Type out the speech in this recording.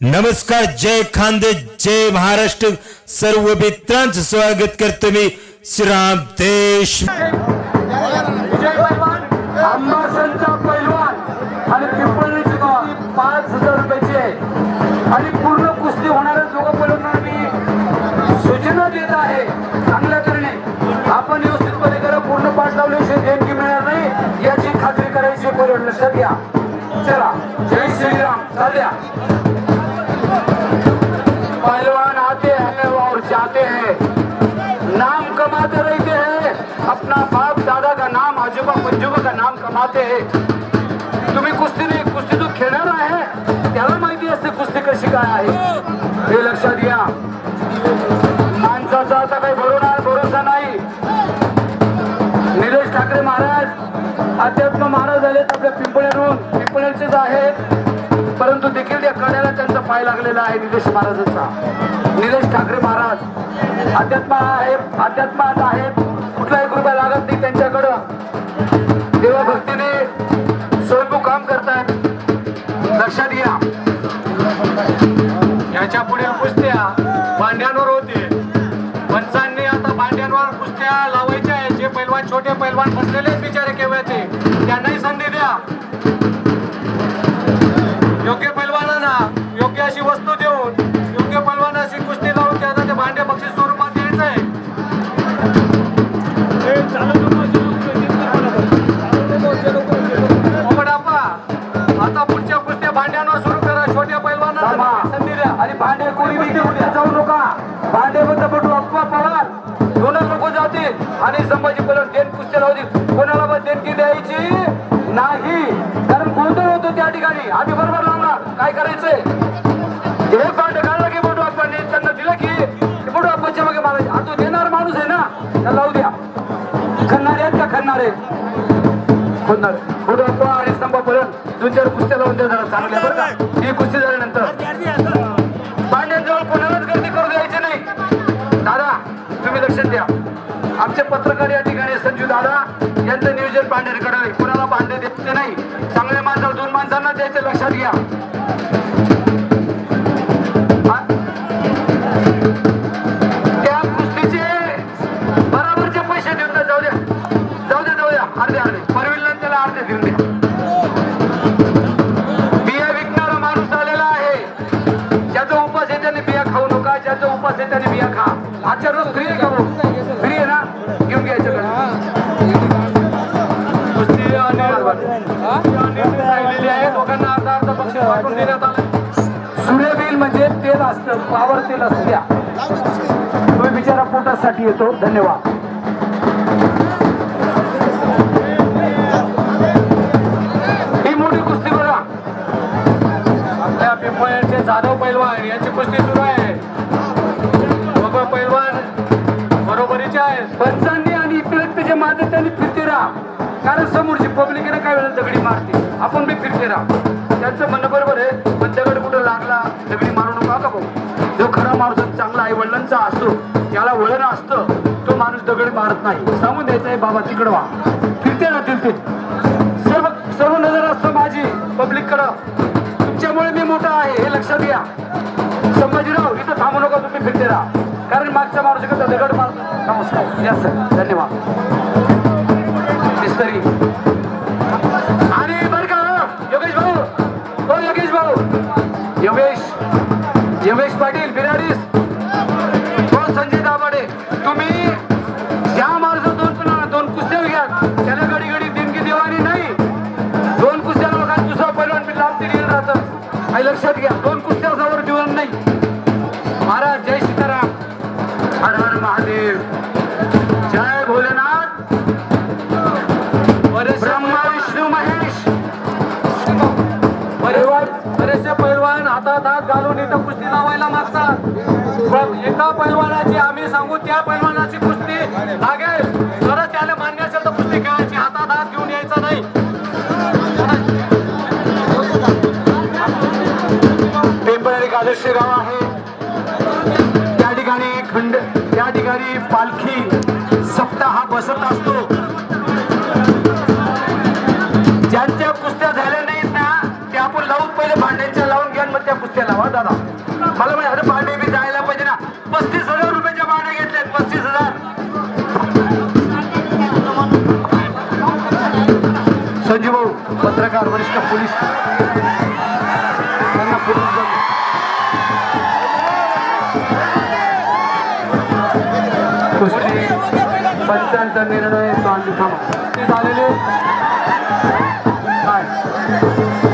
नमस्कार जय खानदे जय महाराष्ट्र. सर्व मित्रांचं स्वागत करतो मी श्रीराम देश. विजय पैलवान आंबासनचा पैलवान आणि पिंपळीची पाच हजार रुपयाची आहे आणि पूर्ण कुस्ती होणाऱ्या दोघं पैलवानांना मी सूचना देत आहे चांगल्या करणे आपण व्यवस्थितपणे करा पूर्ण पाठ लावल्याशिवाय देणगी मिळणार नाही याची खात्री करायची पैलवान लक्षात घ्या चला जय श्रीराम चालल्या का तुम्ही कुस्तीने कुस्ती जो खेळणार आहे त्याला माहिती असते कुस्ती कशी काय आहे? हे लक्षात घ्या. माणसाचा आता काही भरोसा भरोसा नाही. निलेश ठाकरे महाराज अध्यात्म महाराज झाले आपल्या पिंपळ्यावरून पिंपळ्याचेच आहेत. परंतु देखील त्या कड्याला त्यांचा पाय लागलेला आहे निलेश महाराजांचा. निलेश ठाकरे महाराज अध्यात्म आहे अध्यात्मात आहेत. कुठला एक रुपया लागत नाही त्यांच्याकडं. लक्षात घ्या याच्या पुढील कुस्त्या भांड्यांवर होते. पंचांनी आता भांड्यांवर कुस्त्या लावायच्या आहेत. जे पैलवान छोटे पैलवान बसलेले आणि संभाजी पवार देण कुस्त्या लावतील कोणाला पण देणगी द्यायची नाही. कारण गोंधळ होतो त्या ठिकाणी. आम्ही बरोबर लावणार. काय करायचंय? एक भांडे काढलं की बटू आपण. त्यांना दिलं की बटू आपणच्या मागे मारायचे. हा देणार माणूस आहे ना? त्याला लावू द्या. खणणारे आहेत का खणणारे खणणारे बटू अप्पा आणि स्तंभापर्यंत दोन चार कुस्त्या लावून द्या जरा चांगल्या बरं का? ही कुस्ती झाल्यानंतर. भांड्यांजवळ कोणालाच पत्रकार या ठिकाणी संजू दादा. यांचं नियोजन भांड्याकडे आहे. कोणाला भांडे द्यायचे नाही. चांगल्या माणसाला दोन माणसांना द्यायचं लक्षात घ्या. त्या कुस्तीचे बराबरचे पैसे देऊन द्या, जाऊ द्या. जाऊ द्या जाऊ द्या. अर्धे अर्धे. परविलला त्याला अर्धे देऊन द्या. बिया विकणारा माणूस आलेला आहे. ज्याचा उपास आहे त्याने बिया खाऊ नका. ज्याचा उपास आहे त्याने बिया खा. आजच्या रोज फ्री सूर्यबील म्हणजे तेल असतं पावर तेल असतं द्या. तुम्ही बिचारा पोटासाठी येतो. धन्यवाद. ही मोठी कुस्ती बघा. आपल्या पिंपळ्याचे जाधव पैलवान यांची कुस्ती सुरू आहे. दोघं पैलवान बरोबरीचे आहेत. पंचांनी आणि इकडे जे माझं त्यांनी फिरते राहा. कारण समोरची पब्लिक आहे ना काय वेळेला दगडी मारते. आपण बी फिरते राहा. त्यांचं म्हणणं आहे पण दगड कुठं लागला दगडी मारू नका का भाऊ? जो खरा माणूस चांगला आई वडिलांचा असतो त्याला वळण असतं तो माणूस दगड मारत नाही. सांगून द्यायचं आहे बाबा तिकडं वा. फिरते ना फिरते. सर्व सर्व नजर असतं माझी पब्लिककडं. तुमच्यामुळे मी मोठा आहे हे लक्षात घ्या. संभाजीराव इथं थांबू नका तुम्ही फिरते राहा. कारण मागच्या माणूस कसं दगड मारतो. नमस्कार. यस सर धन्यवाद. राहतं लक्षात घ्या दोन कुस्त्यावर जवळ जीवन नाही. महाराज जय सीताराम. हर हर महादेव. जय भोलेनाथ. ब्रह्मा विष्णू महेश. परिवार बरेचसे पैलवान हातात हात घालून इथं कुस्ती लावायला मागतात. पण एका पैलवानाची आम्ही सांगू त्या पैलवानाची कुस्ती लागेल आदर्श गाव आहे. त्या ठिकाणी खंड त्या ठिकाणी पालखी सप्ताह बसत असतो. ज्यांच्या कुस्त्या झाल्या नाहीत ना ते आपण लावून पहिले भांड्यांच्या लावून घ्या मग त्या कुस्त्या लावा दादा. मला म्हणजे अरे भांडे बी जायला पाहिजे ना. पस्तीस हजार रुपयाच्या भांडे घेतल्यात पस्तीस हजार. संजीव भाऊ पत्रकार वरिष्ठ पोलीस. गोष्टी पंचांचा निर्णय चालू काय